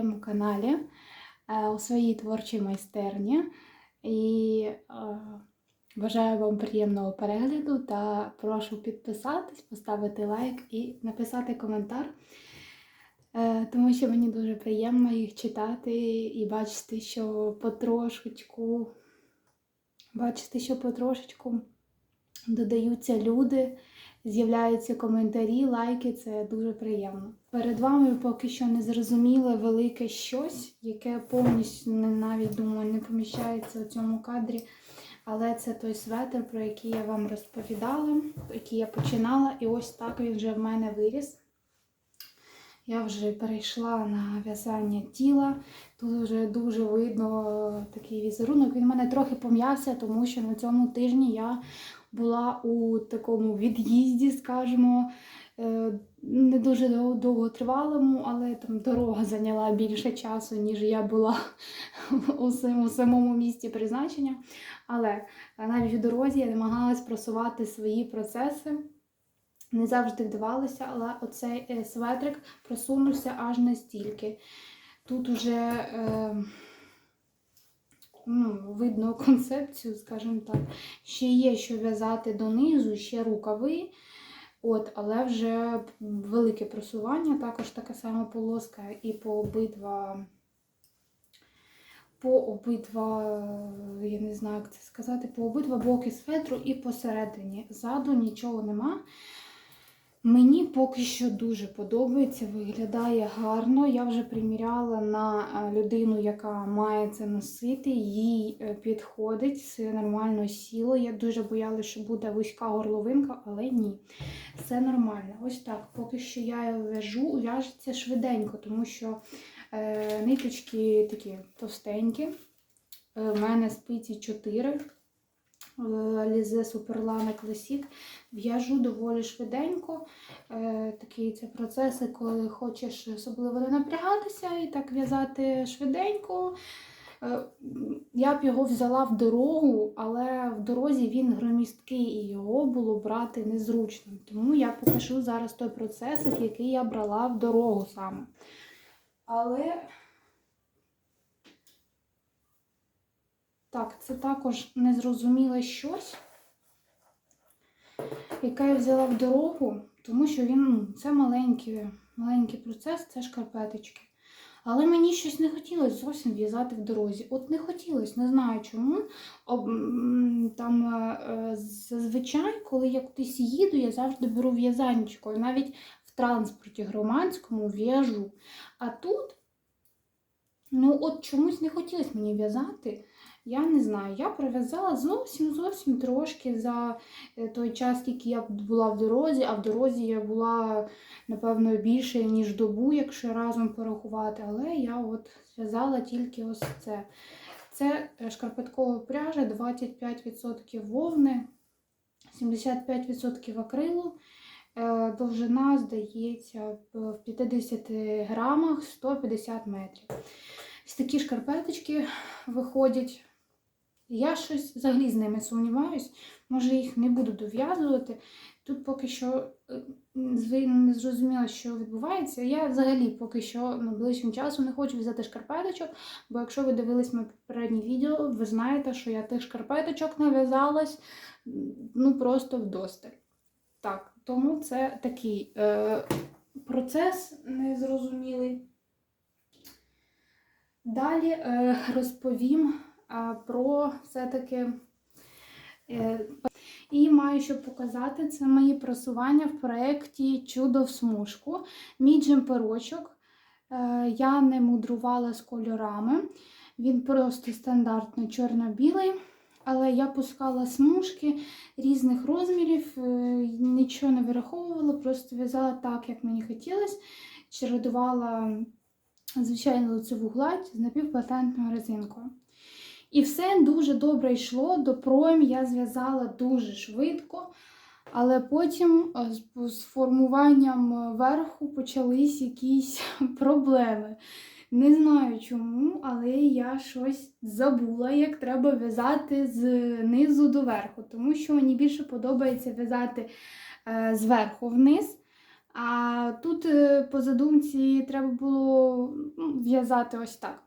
своєму каналі, е, у своїй творчій майстерні. І е, бажаю вам приємного перегляду та прошу підписатись, поставити лайк і написати коментар. Е, Тому що мені дуже приємно їх читати і бачити, що потрошечку, бачити, що потрошечку додаються люди, з'являються коментарі, лайки, це дуже приємно. Перед вами поки що незрозуміле велике щось, яке повністю не навіть думаю не поміщається у цьому кадрі. Але це той светр, про який я вам розповідала, який я починала, і ось так він вже в мене виріс. Я вже перейшла на в'язання тіла. Тут вже дуже видно такий візерунок. Він в мене трохи пом'явся, тому що на цьому тижні я була у такому від'їзді, скажімо, е, не дуже дов- довготривалому, але там дорога зайняла більше часу, ніж я була у сам- у самому місці призначення. Але навіть в дорозі я намагалась просувати свої процеси. Не завжди вдавалося, але оцей е, светрик просунувся аж настільки. Тут уже е, ну, видно концепцію, скажімо так. Ще є що в'язати донизу, ще рукави. От, але вже велике просування, також така сама полоска і по обидва, по обидва, я не знаю, як це сказати, по обидва боки светру і посередині. Ззаду нічого нема. Мені поки що дуже подобається, виглядає гарно. Я вже приміряла на е, людину, яка має це носити, їй е, підходить, все нормально сіло. Я дуже боялася, що буде вузька горловинка, але ні. Все нормально. Ось так. Поки що я його в'яжу, в'яжеться швиденько, тому що е, ниточки такі товстенькі. У мене спиці 4. Лізе Суперлана Класік. В'яжу доволі швиденько. Е, Такі це процеси, коли хочеш особливо не напрягатися і так в'язати швиденько. Е, Я б його взяла в дорогу, але в дорозі він громісткий і його було брати незручно. Тому я покажу зараз той процес, який я брала в дорогу саме. Але Так, це також незрозуміле щось, яке я взяла в дорогу, тому що він ну, це маленький, маленький процес, це шкарпеточки. Але мені щось не хотілося зовсім в'язати в дорозі. От не хотілося, не знаю чому. Об, там е, зазвичай, коли я кудись їду, я завжди беру в'язанечко. Навіть в транспорті громадському в'яжу. А тут, ну от чомусь не хотілося мені в'язати. Я не знаю, я пров'язала зовсім зовсім трошки за е, той час, скільки я була в дорозі, а в дорозі я була, напевно, більше, ніж добу, якщо разом порахувати. Але я от зв'язала тільки ось це. Це е, шкарпеткова пряжа, 25% вовни, 75% акрилу. Е, Довжина, здається, в 50 грамах 150 метрів. Ось такі шкарпеточки виходять. Я щось взагалі з ними сумніваюсь, може їх не буду дов'язувати. Тут поки що е, не зрозуміло, що відбувається. Я взагалі поки що найближчим часом не хочу взяти шкарпеточок, бо якщо ви дивились моє попереднє відео, ви знаєте, що я тих шкарпеточок нав'язалась ну просто вдосталь. Так, тому це такий е, процес незрозумілий. Далі е, розповім про все-таки. Е, і маю що показати, це мої просування в проєкті Чудо в смужку. Мій джемперочок. Е, я не мудрувала з кольорами. Він просто стандартно чорно-білий. Але я пускала смужки різних розмірів, е, нічого не вираховувала, просто в'язала так, як мені хотілося. Чередувала звичайну лицеву гладь з напівпатентною резинкою. І все дуже добре йшло. До пройм я зв'язала дуже швидко, але потім е, з- формуванням е, верху почались якісь проблеми. Не знаю чому, але я щось забула, як треба в'язати з низу до верху, тому що мені більше подобається в'язати е, зверху вниз. А тут по задумці треба було ну, в'язати ось так.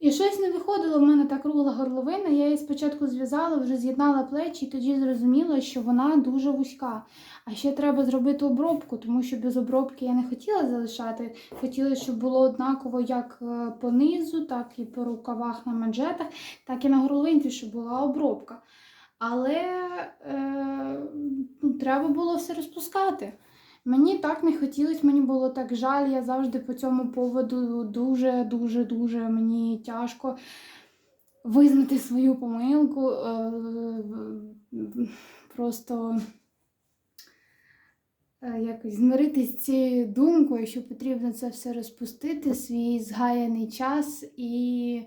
І щось не виходило в мене та кругла горловина. Я її спочатку зв'язала, вже з'єднала плечі, і тоді зрозуміла, що вона дуже вузька. А ще треба зробити обробку, тому що без обробки я не хотіла залишати. Хотіла, щоб було однаково як е, по низу, так і по рукавах на манжетах, так і на горловинці, щоб була обробка. Але е, ну, треба було все розпускати. Мені так не хотілося, мені було так жаль. Я завжди по цьому поводу дуже-дуже дуже мені тяжко визнати свою помилку. Е, Просто е, якось змиритися з цією думкою, що потрібно це все розпустити, свій згаяний час і,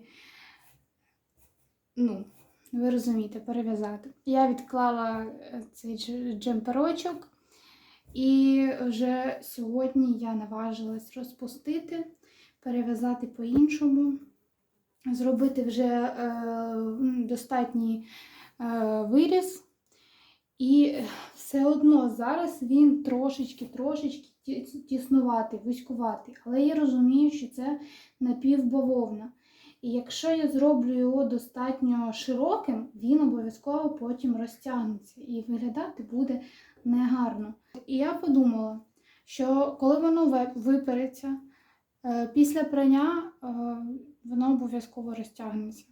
ну, ви розумієте, перев'язати. Я відклала е, цей джемперочок. І вже сьогодні я наважилась розпустити, перев'язати по-іншому, зробити вже е, достатній е, виріз. І все одно зараз він трошечки-трошечки ті- тіснуватий, вузькуватий. Але я розумію, що це напівбавовна. І якщо я зроблю його достатньо широким, він обов'язково потім розтягнеться і виглядати буде негарно. І я подумала, що коли воно випереться, е, після прання е, воно обов'язково розтягнеться.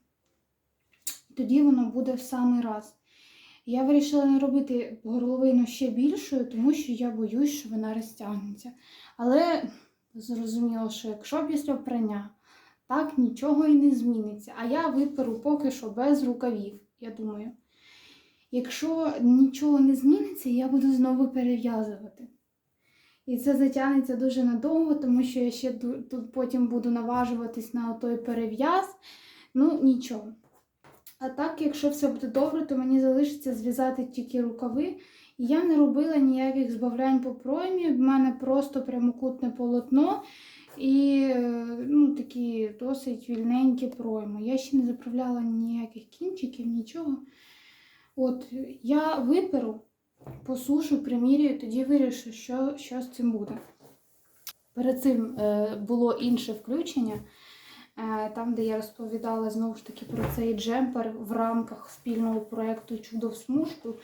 Тоді воно буде в самий раз. Я вирішила не робити горловину ще більшою, тому що я боюсь, що вона розтягнеться. Але зрозуміло, що якщо після прання так нічого і не зміниться. А я виперу поки що без рукавів, я думаю. Якщо нічого не зміниться, я буду знову перев'язувати. І це затягнеться дуже надовго, тому що я ще тут потім буду наважуватись на той перев'яз. Ну, нічого. А так, якщо все буде добре, то мені залишиться зв'язати тільки рукави. І я не робила ніяких збавлянь по проймі. В мене просто прямокутне полотно і е, ну, такі досить вільненькі пройми. Я ще не заправляла ніяких кінчиків, нічого. От я виперу, посушу, примірюю, тоді вирішу, що, що з цим буде. Перед цим е, було інше включення, е, там, де я розповідала знову ж таки про цей джемпер в рамках спільного проєкту Чудо в смужку,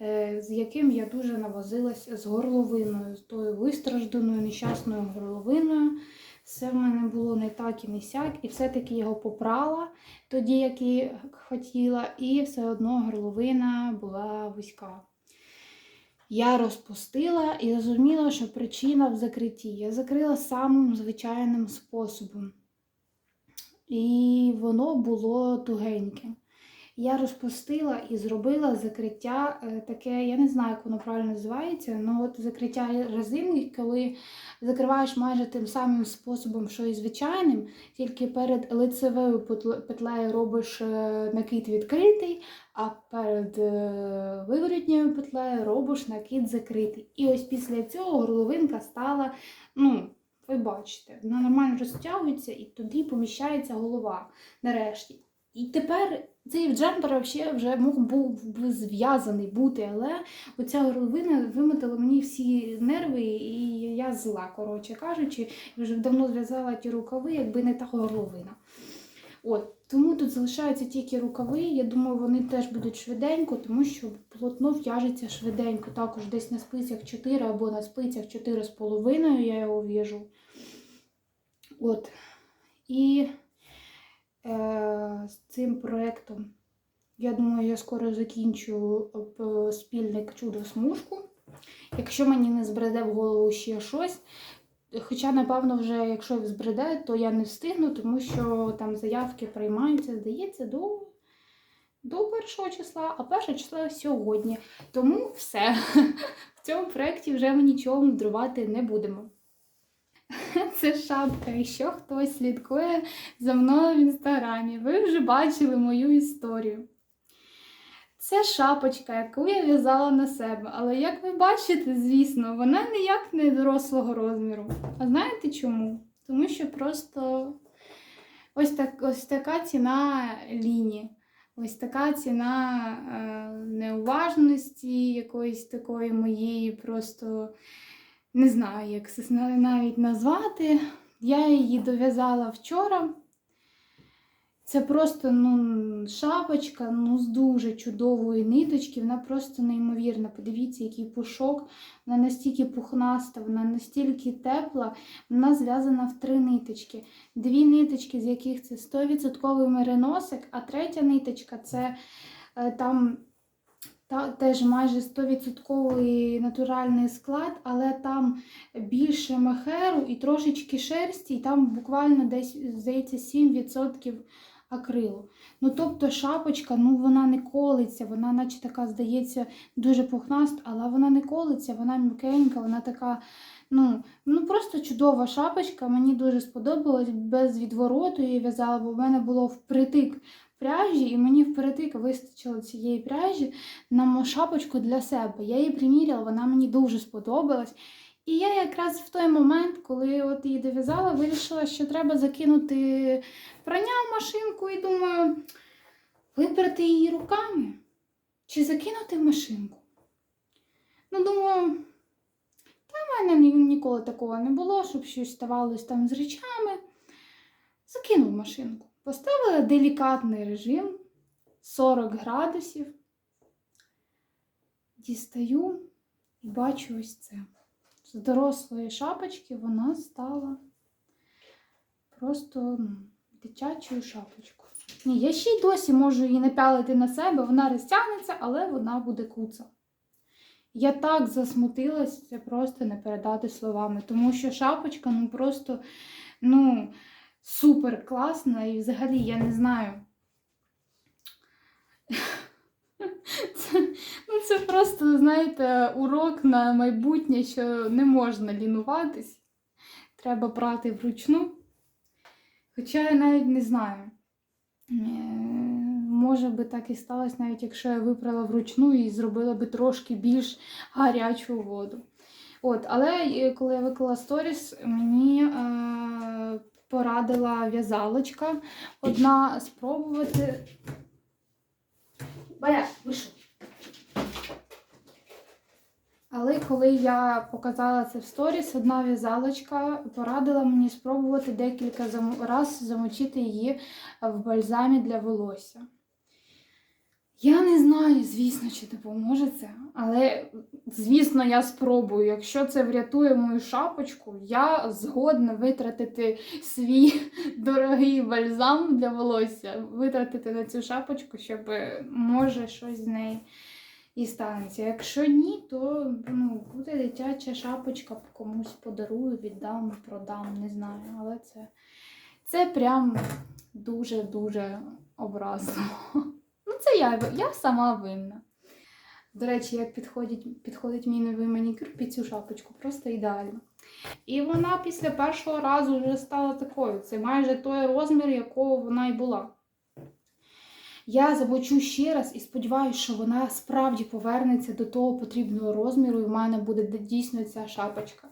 е, з яким я дуже навозилась з горловиною, з тою вистражданою нещасною горловиною. Все в мене було не так і не сяк, і все-таки його попрала тоді, як і хотіла, і все одно горловина була вузька. Я розпустила і зрозуміла, що причина в закритті. Я закрила самим звичайним способом. І воно було тугеньким. Я розпустила і зробила закриття е, таке, я не знаю, як воно правильно називається, але от закриття резинки, коли закриваєш майже тим самим способом, що і звичайним, тільки перед лицевою петлею робиш е, накид відкритий, а перед е, виворотньою петлею робиш накид закритий. І ось після цього горловинка стала, ну, ви бачите, вона нормально розтягується і туди поміщається голова нарешті. І тепер цей джемпер вже мог був би зв'язаний бути, але оця горловина вимотала мені всі нерви, і я зла, коротше кажучи, вже давно зв'язала ті рукави, якби не та горловина. От, тому тут залишаються тільки рукави. Я думаю, вони теж будуть швиденько, тому що полотно в'яжеться швиденько. Також десь на спицях 4 або на спицях 4,5 я його в'яжу. От. І з цим проєктом, я думаю, я скоро закінчу е, спільник чудо смужку. Якщо мені не збреде в голову ще щось. Хоча, напевно, вже якщо збреде, то я не встигну, тому що там заявки приймаються, здається, до, до першого числа, а перше число сьогодні. Тому все. В цьому проєкті вже ми нічого мудрувати не будемо. Це шапка. Якщо хтось слідкує за мною в інстаграмі, ви вже бачили мою історію. Це шапочка, яку я в'язала на себе. Але як ви бачите, звісно, вона ніяк не дорослого розміру. А знаєте чому? Тому що просто ось, так, ось така ціна лінії. Ось така ціна е, неуважності, якоїсь такої моєї, просто не знаю, як це навіть назвати. Я її дов'язала вчора. Це просто ну, шапочка ну, з дуже чудової ниточки. Вона просто неймовірна. Подивіться, який пушок. Вона настільки пухнаста, вона настільки тепла. Вона зв'язана в три ниточки. Дві ниточки, з яких це 100% мериносик, а третя ниточка це е, там та, теж майже 100% натуральний склад, але там більше махеру і трошечки шерсті, і там буквально десь, здається, 7% акрилу. Ну, тобто шапочка, ну вона не колиться, вона, наче така, здається, дуже пухнаста, але вона не колиться, вона м'якенька, вона така. Ну, ну просто чудова шапочка. Мені дуже сподобалось без відвороту її в'язала, бо в мене було впритик пряжі, і мені впритик вистачило цієї пряжі на шапочку для себе. Я її приміряла, вона мені дуже сподобалась. І я якраз в той момент, коли от її дов'язала, вирішила, що треба закинути прання в машинку і думаю, випрати її руками чи закинути в машинку. Ну, думаю, та в мене ні- ніколи такого не було, щоб щось ставалось там з речами. Закинув машинку. Поставила делікатний режим 40 градусів. Дістаю і бачу ось це. З дорослої шапочки вона стала просто ну, дитячою шапочкою. Ні, я ще й досі можу її напялити на себе, вона розтягнеться, але вона буде куца. Я так засмутилась, це просто не передати словами, тому що шапочка, ну просто, ну, супер класна, і взагалі я не знаю. Це, ну, це просто, знаєте, урок на майбутнє, що не можна лінуватись. Треба прати вручну. Хоча я навіть не знаю. Е, Може би так і сталося, навіть якщо я випрала вручну і зробила би трошки більш гарячу воду. От, але е, коли я виклала сторіс, мені е, порадила в'язалочка одна спробувати. Бая, вийшов. Але коли я показала це в сторіс, одна в'язалочка порадила мені спробувати декілька разів раз замочити її в бальзамі для волосся. Я не знаю, звісно, чи допоможе це, але звісно, я спробую. Якщо це врятує мою шапочку, я згодна витратити свій дорогий бальзам для волосся, витратити на цю шапочку, щоб може щось з неї і станеться. Якщо ні, то ну, буде дитяча шапочка, комусь подарую, віддам, продам, не знаю. Але це, це прям дуже-дуже образливо. Це я, я сама винна. До речі, як підходить, підходить мій новий манікюр під цю шапочку, просто ідеально. І вона після першого разу вже стала такою. Це майже той розмір, якого вона і була. Я замочу ще раз і сподіваюся, що вона справді повернеться до того потрібного розміру, і в мене буде дійсно ця шапочка.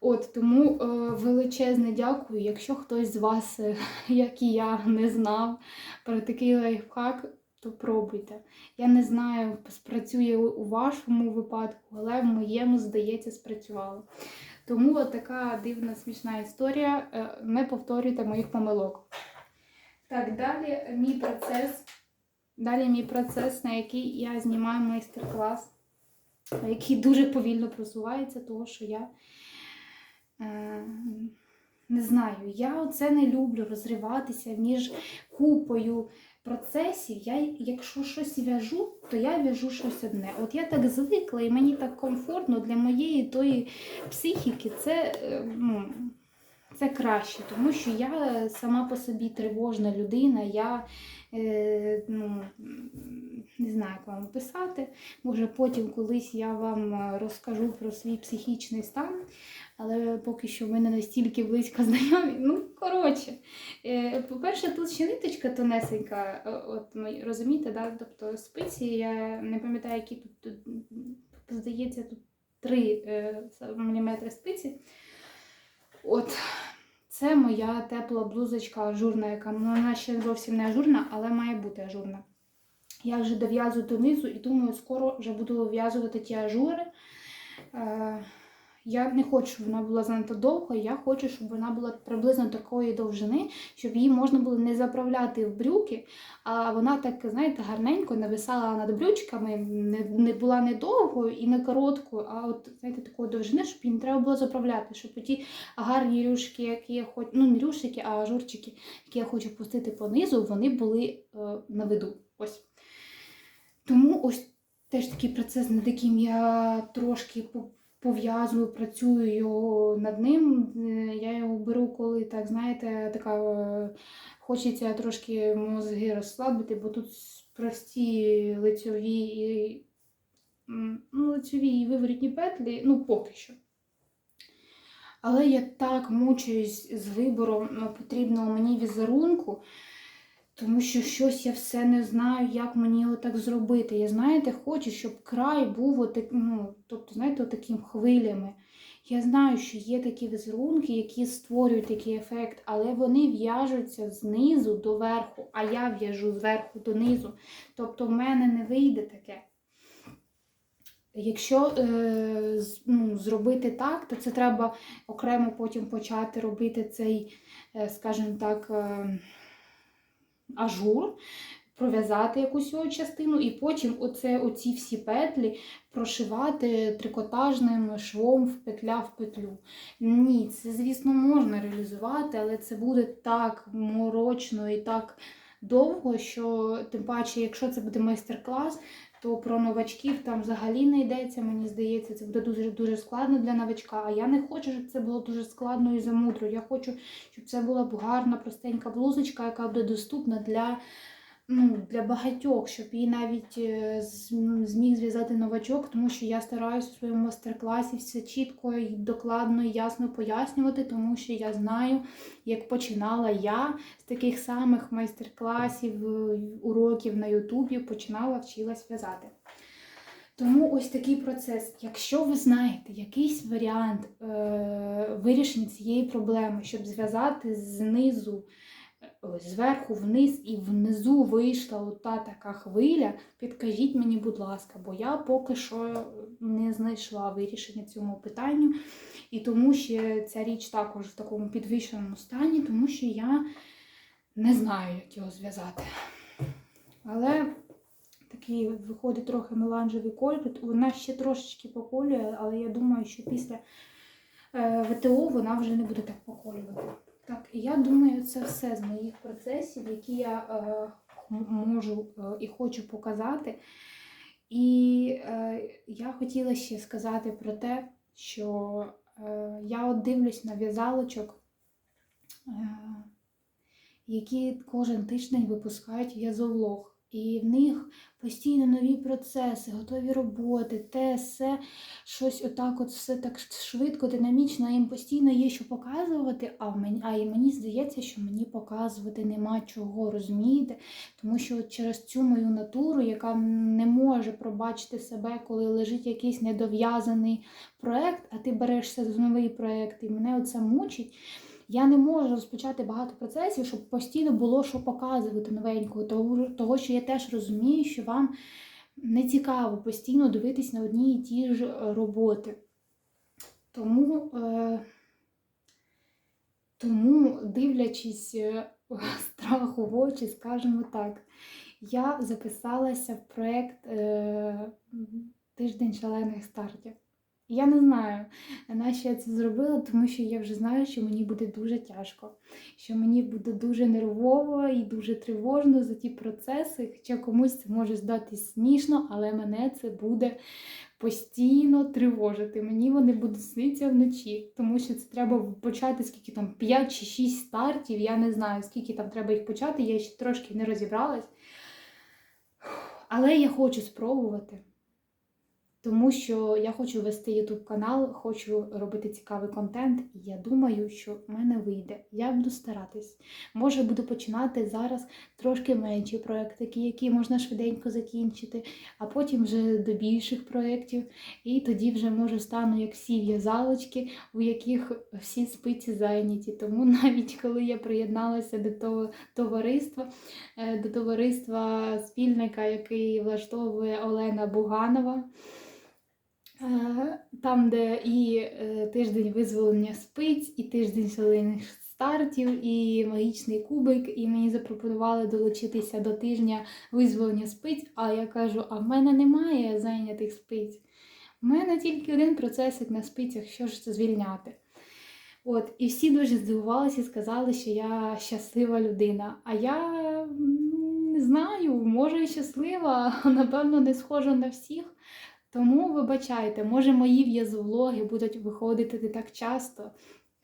От тому е, величезне дякую. Якщо хтось з вас, е, як і я, не знав про такий лайфхак, то пробуйте. Я не знаю, спрацює у вашому випадку, але в моєму, здається, спрацювало. Тому така дивна смішна історія. Е, Не повторюйте моїх помилок. Так, далі мій процес. Далі мій процес, на який я знімаю майстер-клас, який дуже повільно просувається, тому що я не знаю, я оце не люблю розриватися між купою процесів. Я, якщо щось в'яжу, то я в'яжу щось одне. От я так звикла і мені так комфортно для моєї тої психіки, це, е, ну, це краще, тому що я сама по собі тривожна людина. Я е, ну, не знаю, як вам описати. Може, потім колись я вам розкажу про свій психічний стан, але поки що ми не настільки близько знайомі. Ну, коротше, е, по-перше, тут ще ниточка тонесенька, е, от ми розумієте, да? тобто спиці, я не пам'ятаю, які тут, тут здається, тут 3 мм спиці. От, це моя тепла блузочка ажурна, яка ну, вона ще зовсім не ажурна, але має бути ажурна. Я вже дов'язую донизу і думаю, скоро вже буду в'язувати ті ажури. Е, я не хочу, щоб вона була занадто довга, я хочу, щоб вона була приблизно такої довжини, щоб її можна було не заправляти в брюки, а вона так, знаєте, гарненько нависала над брючками, не, не була не довгою і не короткою, а от знаєте, такої довжини, щоб її не треба було заправляти, щоб ті гарні рюшки, які я хочу, ну не рюшики, а ажурчики, які я хочу пустити понизу, вони були е, на виду. Ось. Тому ось теж такий процес, над яким я трошки пов'язую, працюю його над ним. Е, Я його беру, коли так, знаєте, така е, хочеться трошки мозги розслабити, бо тут прості лицьові і ну, лицьові і виворітні петлі, ну поки що. Але я так мучуюсь з вибором ну, потрібного мені візерунку, тому що щось я все не знаю, як мені його так зробити. Я знаєте, хочу, щоб край був отак, ну, тобто, знаєте, таким хвилями. Я знаю, що є такі візерунки, які створюють такий ефект, але вони в'яжуться знизу до верху, а я в'яжу зверху донизу. Тобто в мене не вийде таке. Якщо е, ну, зробити так, то це треба окремо потім почати робити цей, е, скажімо так, е, ажур, пров'язати якусь його частину, і потім оце, оці всі петлі прошивати трикотажним швом в петля в петлю. Ні, це, звісно, можна реалізувати, але це буде так морочно і так довго, що тим паче, якщо це буде майстер-клас, то про новачків там взагалі не йдеться, мені здається, це буде дуже дуже складно для новачка. А я не хочу, щоб це було дуже складно і замудро. Я хочу, щоб це була гарна, простенька блузочка, яка буде доступна для, ну, для багатьох, щоб її навіть е, зміг зв'язати новачок, тому що я стараюся у своєму майстер-класі все чітко і докладно і ясно пояснювати, тому що я знаю, як починала я з таких самих майстер-класів, е, уроків на Ютубі, починала вчилась в'язати. Тому ось такий процес. Якщо ви знаєте якийсь варіант е, вирішення цієї проблеми, щоб зв'язати знизу, зверху вниз і внизу вийшла ота така хвиля, підкажіть мені, будь ласка, бо я поки що не знайшла вирішення цьому питанню. І тому що ця річ також в такому підвищеному стані, тому що я не знаю, як його зв'язати. Але такий виходить трохи меланжевий кольор. Вона ще трошечки поколює, але я думаю, що після е, ВТО вона вже не буде так поколювати. Так, я думаю, це все з моїх процесів, які я е, можу е, і хочу показати. І е, я хотіла ще сказати про те, що е, я от дивлюсь на в'язалочок, е, які кожен тиждень випускають в'язовлог. І в них постійно нові процеси, готові роботи, те, все, щось отак, от все так швидко, динамічно, їм постійно є що показувати, а, мені, а і мені здається, що мені показувати нема чого, розумієте? Тому що от через цю мою натуру, яка не може пробачити себе, коли лежить якийсь недов'язаний проект, а ти берешся за новий проект, і мене оце мучить. Я не можу розпочати багато процесів, щоб постійно було що показувати новенького, того, що я теж розумію, що вам не цікаво постійно дивитись на одні і ті ж е, роботи. Тому, е, тому дивлячись е, страху в очі, скажімо так, я записалася в проєкт е, Тиждень шалених стартів. Я не знаю, на що я це зробила, тому що я вже знаю, що мені буде дуже тяжко, що мені буде дуже нервово і дуже тривожно за ті процеси. Хоча комусь це може здатись смішно, але мене це буде постійно тривожити. Мені вони будуть снитися вночі, тому що це треба почати скільки там 5 чи 6 стартів. Я не знаю, скільки там треба їх почати, я ще трошки не розібралась. Але я хочу спробувати. Тому що я хочу вести YouTube канал, хочу робити цікавий контент, і я думаю, що в мене вийде. Я буду старатись. Може, буду починати зараз трошки менші проекти, які можна швиденько закінчити, а потім вже до більших проєктів. І тоді вже може стану як всі в'язалочки, у яких всі спиці зайняті. Тому навіть коли я приєдналася до того товариства, е, до товариства спільника, який влаштовує Олена Буганова. Там, де і е, тиждень визволення спиць, і тиждень шалених стартів, і магічний кубик, і мені запропонували долучитися до тижня визволення спиць. А я кажу: а в мене немає зайнятих спиць. У мене тільки один процесик на спицях, що ж це звільняти. От, і всі дуже здивувалися і сказали, що я щаслива людина. А я не знаю, може і щаслива, напевно не схожа на всіх. Тому вибачайте, може мої в'язовлоги будуть виходити не так часто,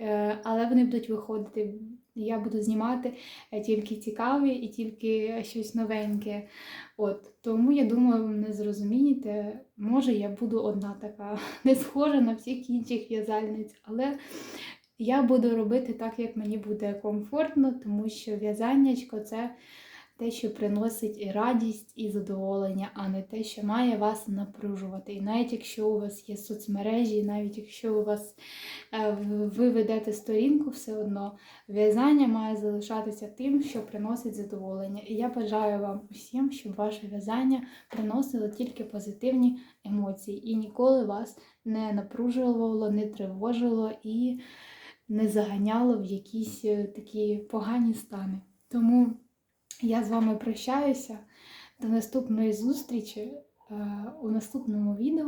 е, але вони будуть виходити. Я буду знімати е, тільки цікаві і тільки щось новеньке. От тому я думаю, ви мене зрозумієте. Може, я буду одна така, не схожа на всіх інших в'язальниць, але я буду робити так, як мені буде комфортно, тому що в'язаннячко це те, що приносить і радість, і задоволення, а не те, що має вас напружувати. І навіть якщо у вас є соцмережі, навіть якщо у вас е, ви ведете сторінку, все одно в'язання має залишатися тим, що приносить задоволення. І я бажаю вам усім, щоб ваше в'язання приносило тільки позитивні емоції і ніколи вас не напружувало, не тривожило і не заганяло в якісь е, такі погані стани. Тому я з вами прощаюся. До наступної зустрічі е, у наступному відео.